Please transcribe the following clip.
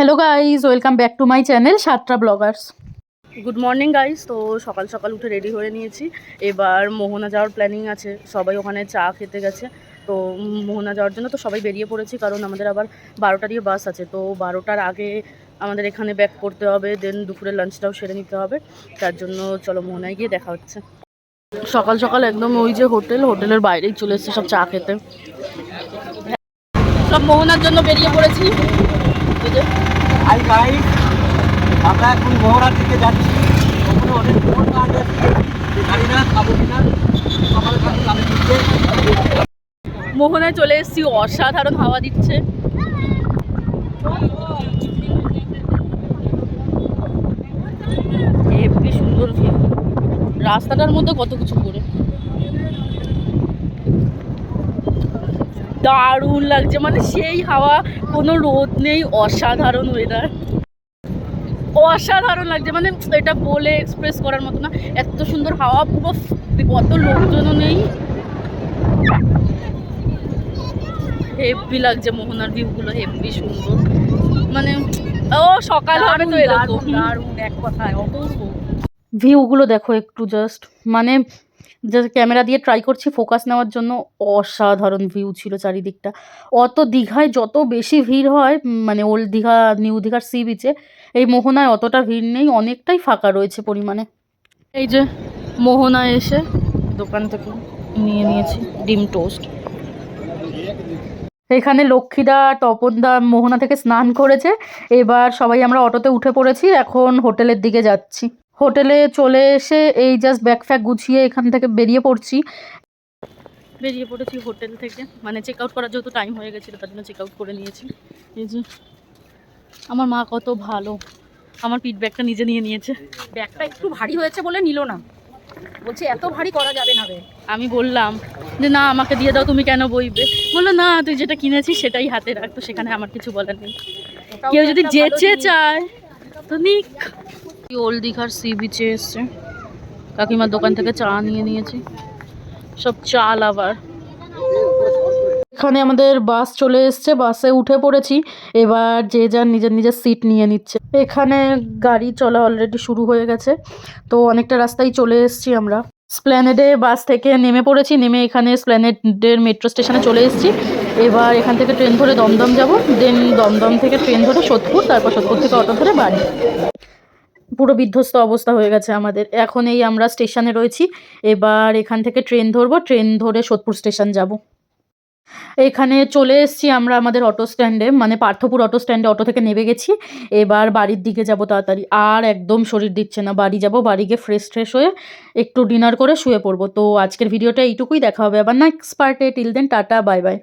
Hello guys welcome back to my channel সাতটা bloggers good morning guys তো সকাল সকাল উঠে রেডি হয়ে নিয়েছি। এবার মোহনা যাওয়ার প্ল্যানিং আছে। সবাই ওখানে চা খেতে গেছে। তো মোহনা যাওয়ার জন্য তো সবাই বেরিয়ে পড়েছি, কারণ আমাদের আবার বারোটা দিয়ে বাস আছে। তো বারোটার আগে আমাদের এখানে ব্যাক করতে হবে দেন দুপুরের লাঞ্চটাও সেরে নিতে হবে। তার জন্য চলো মোহনায় গিয়ে দেখা হচ্ছে। সকাল সকাল একদম ওই যে হোটেল হোটেলের বাইরেই চলে এসেছে সব চা খেতে। সব মোহনার জন্য বেরিয়ে পড়েছি। হাই আমরা এখন মহড়ার দিকে যাচ্ছি। ওখানে অনেক ফোন কিনা। দিচ্ছে মোহনায় চলে এসেছি অসাধারণ হাওয়া দিচ্ছে। সুন্দর রাস্তাটার মধ্যে কত কিছু করে দারুণ লাগছে। মানে সেই হাওয়া কোনো রোদ নেই অসাধারণ ওয়েদার অসাধারণ লাগছে। মানে এটা বলে এক্সপ্রেস করার মতো না। এত সুন্দর হাওয়া পুরো কত লোকজনও নেই। হেভি লাগছে মোহনার ভিউগুলো হেভি সুন্দর। মানে ও সকাল হবে তো এরকম। দারুণ এক কথায় অপূর্ব। ভিউগুলো দেখো একটু জাস্ট মানে জাস্ট ক্যামেরা দিয়ে ট্রাই করছি ফোকাস নেওয়ার জন্য অসাধারণ ভিউ ছিল চারিদিকটা। অত দীঘায় যত বেশি ভিড় হয় মানে ওল্ড দীঘা নিউ দীঘার সি বিচে এই মোহনায় অতটা ভিড় নেই, অনেকটাই ফাঁকা রয়েছে পরিমাণে। এই যে মোহনায় এসে দোকান থেকে নিয়ে নিয়েছি ডিম টোস্ট এখানে লক্ষ্মীদা, তপনদা মোহনা থেকে স্নান করেছে। এবার সবাই আমরা অটোতে উঠে পড়েছি, এখন হোটেলের দিকে যাচ্ছি। হোটেলে চলে এসে এই জাস্ট ব্যাগ ফ্যাগ গুছিয়ে এখান থেকে বেরিয়ে পড়ছি। বেরিয়ে পড়েছি হোটেল থেকে। মানে চেক আউট করার যেহেতু টাইম হয়ে গেছিল তার জন্য চেক আউট করে নিয়েছি। এই যে আমার মা কত ভালো। আমার পিট ব্যাগটা নিজে নিয়ে নিয়েছে। ব্যাগটা একটু ভারী হয়েছে বলে নিল না। বলছে এত ভারী করা যাবে না রে। আমি বললাম যে না আমাকে দিয়ে দাও তুমি কেন বইবে? বলল না তুই যেটা কিনেছিস সেটাই হাতে রাখ তো সেখানে আমার কিছু বলার নেই। কেউ যদি যেচে চায় তো নিক। ওল্ড দীঘার সি বিচে এসছে। কাকিমার দোকান থেকে চা নিয়ে নিয়েছি। সব চাল আবার এখানে আমাদের বাস চলে এসছে, বাসে উঠে পড়েছি। এবার যে যার নিজের নিজের সিট নিয়ে নিচ্ছে। এখানে গাড়ি চলা অলরেডি শুরু হয়ে গেছে। তো অনেকটা রাস্তায় চলে এসেছি আমরা। স্প্ল্যানেডে বাস থেকে নেমে পড়েছি। নেমে এখানে স্প্ল্যানেডের মেট্রো স্টেশনে চলে এসেছি। এবার এখান থেকে ট্রেন ধরে দমদম যাব। দেন দমদম থেকে ট্রেন ধরে সোদপুর, তারপর সোদপুর থেকে অটো ধরে বাড়ি। পুরো বিধ্বস্ত অবস্থা হয়ে গেছে আমাদের। এখন এই আমরা স্টেশনে রয়েছি। এবার এখান থেকে ট্রেন ধরবো। ট্রেন ধরে সোদপুর স্টেশন যাব। এখানে চলে এসেছি আমরা আমাদের অটো স্ট্যান্ডে। মানে পার্থপুর অটো স্ট্যান্ডে অটো থেকে নেমে গেছি। এবার বাড়ির দিকে যাব তাড়াতাড়ি। আর একদম শরীর দিচ্ছে না। বাড়ি যাব, বাড়ি গিয়ে ফ্রেশ ট্রেশ হয়ে একটু ডিনার করে শুয়ে পড়ব। তো আজকের ভিডিওটা এইটুকুই। দেখা হবে আবার নেক্সট পার্টে till then tata bye bye